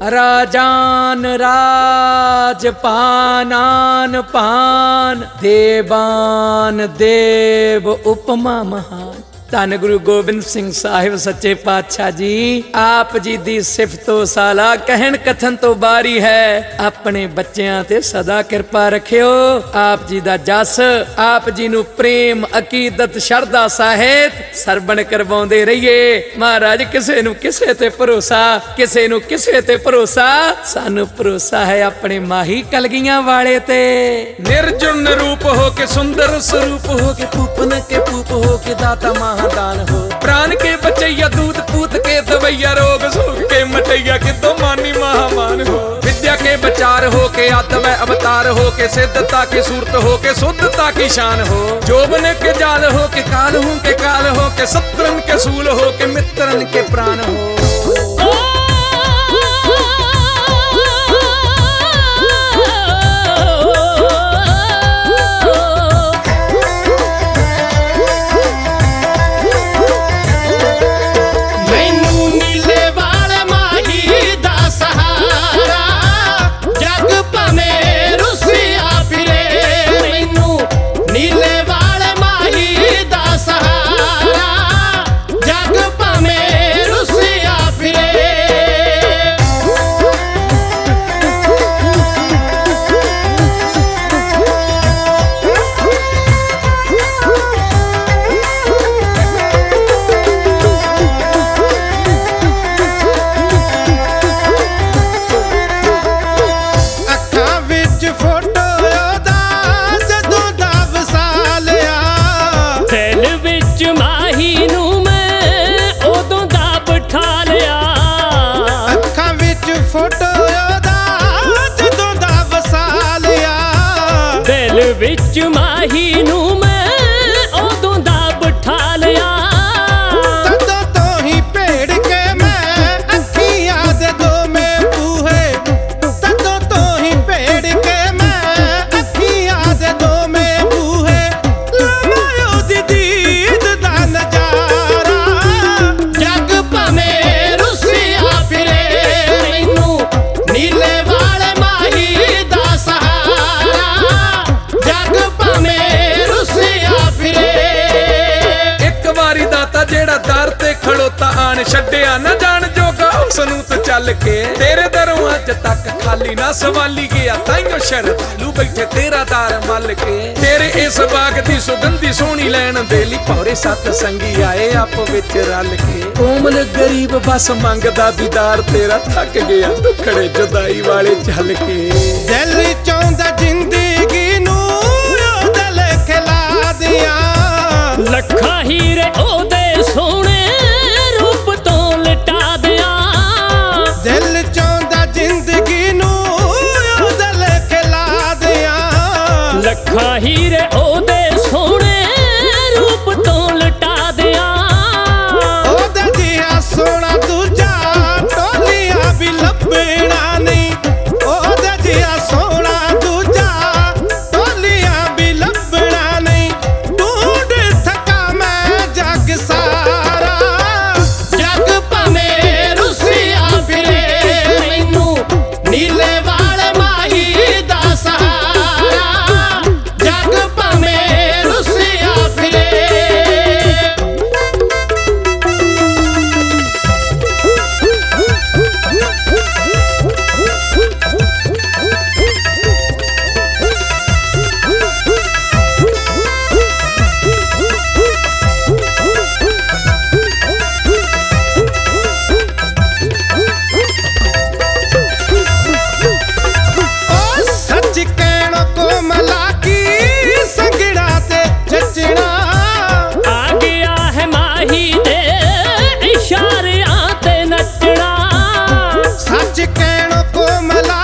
રાજાન રાજ પાનાન પાન દેવાન દેવ ઉપમા મહાન ਧੰਨ ਗੁਰੂ ਗੋਬਿੰਦ ਸਿੰਘ ਸਾਹਿਬ ਸੱਚੇ ਪਾਤਸ਼ਾਹ ਜੀ। ਆਪ ਜੀ ਦੀ ਸਿਫਤੋ ਸਾਲਾ ਕਹਿਣ ਕਥਨ ਤੋਂ ਬਾਰੀ ਹੈ। ਆਪਣੇ ਬੱਚਿਆਂ ਤੇ ਸਦਾ ਕਿਰਪਾ ਰੱਖਿਓ। ਆਪ ਜੀ ਦਾ ਜਸ, ਆਪ ਜੀ ਨੂੰ ਪ੍ਰੇਮ, ਅਕੀਦਤ, ਸ਼ਰਧਾ ਸਾਹਿਤ ਸਰਵਣ ਕਰਵਾਉਂਦੇ ਰਹੀਏ। ਮਹਾਰਾਜ, ਕਿਸੇ ਨੂੰ ਕਿਸੇ ਤੇ ਭਰੋਸਾ, ਕਿਸੇ ਨੂੰ ਕਿਸੇ ਤੇ ਭਰੋਸਾ, ਸਾਨੂੰ ਭਰੋਸਾ ਹੈ ਆਪਣੇ ਮਾਹੀ ਕਲਗੀਆਂ ਵਾਲੇ ਤੇ। ਨਿਰਜੁਨ ਰੂਪ ਹੋ ਕੇ ਸੁੰਦਰ ਸਰੂਪ ਹੋ ਕੇ ਪੂਪਨ ਕੇ ਪੂਪ ਹੋ ਕੇ ਦਾਤਾ ਮਹਾਦਾਨ ਹੋ ਪ੍ਰਾਨ ਕੇ ਬਚਈਆ ਦੂਤ ਪੂਤ ਕੇ ਦਵਈਆ ਰੋਗ ਸੁਖ ਕੇ ਮਟਈਆ ਕਿਤੋਂ ਮਾਨੀ ਮਹਾਮਾਨ ਹੋ ਵਿਦਿਆ ਕੇ ਵਿਚਾਰ ਹੋ ਕੇ ਆਤਮ ਹੈ ਅਵਤਾਰ ਹੋ ਕੇ ਸਿੱਧਤਾ ਕੀ ਸੂਰਤ ਹੋ ਕੇ ਸੁੱਧਤਾ ਕੀ ਸ਼ਾਨ ਹੋ ਜੋਬਨ ਕੇ ਜਾਲ ਹੋ ਕੇ ਕਾਲ ਹੂੰ ਕੇ ਕਾਲ ਹੋ ਕੇ ਸਤਰਨ ਕੇ ਸੂਲ ਹੋ ਕੇ ਮਿੱਤਰਨ ਕੇ ਪ੍ਰਾਨ ਹੋ ਮੈਨੂੰ ਫੋਟੋ ਉਹਦਾ ਜਦੋਂ ਦਾ ਵਸਾਲਿਆ ਦਿਲ ਵਿੱਚ ਮਾਹੀ ਨੂੰ ਜਿਹੜਾ ਦਰ ਤੇ ਖੜੋਤਾ ਆਣ ਛੱਡਿਆ ਨਾ ਜਾਣ ਜੋਗਾ। ਉਸ ਨੂੰ ਤੇ ਚੱਲ ਕੇ ਤੇਰੇ ਦਰੋਂ ਅੱਜ ਤੱਕ ਖਾਲੀ ਨਾ ਸਵਾਲੀ ਗਿਆ। ਤਾਈਓ ਸ਼ਰਧਾਲੂ ਬੈਠੇ ਤੇਰਾ ਦਰ ਮੱਲ ਕੇ। ਤੇਰੇ ਇਸ ਬਾਗ ਦੀ ਸੁਗੰਧੀ ਸੋਹਣੀ ਲੈਣ ਦੇ ਲਈ ਭੌਰੇ ਸੱਤ ਸੰਗੀ ਆਏ ਆਪ ਵਿੱਚ ਰਲ ਕੇ। ਕੋਮਲ ਗਰੀਬ ਬਸ ਮੰਗਦਾ ਦੀਦਾਰ ਤੇਰਾ ਥੱਕ ਗਿਆ ਦੁਖੜੇ ਜੁਦਾਈ ਵਾਲੇ ਚੱਲ ਕੇ। ਦਿਲ ਚਾਹੁੰਦਾ ਜ਼ਿੰਦਗੀ ਨੂੰ ਉਹਦੇ ਲੇਖ ਲਾ ਦਿਆਂ। ਲੱਖਾਂ ਹੀਰੇ ਉਹਦੇ খাহি রে ওদের my life.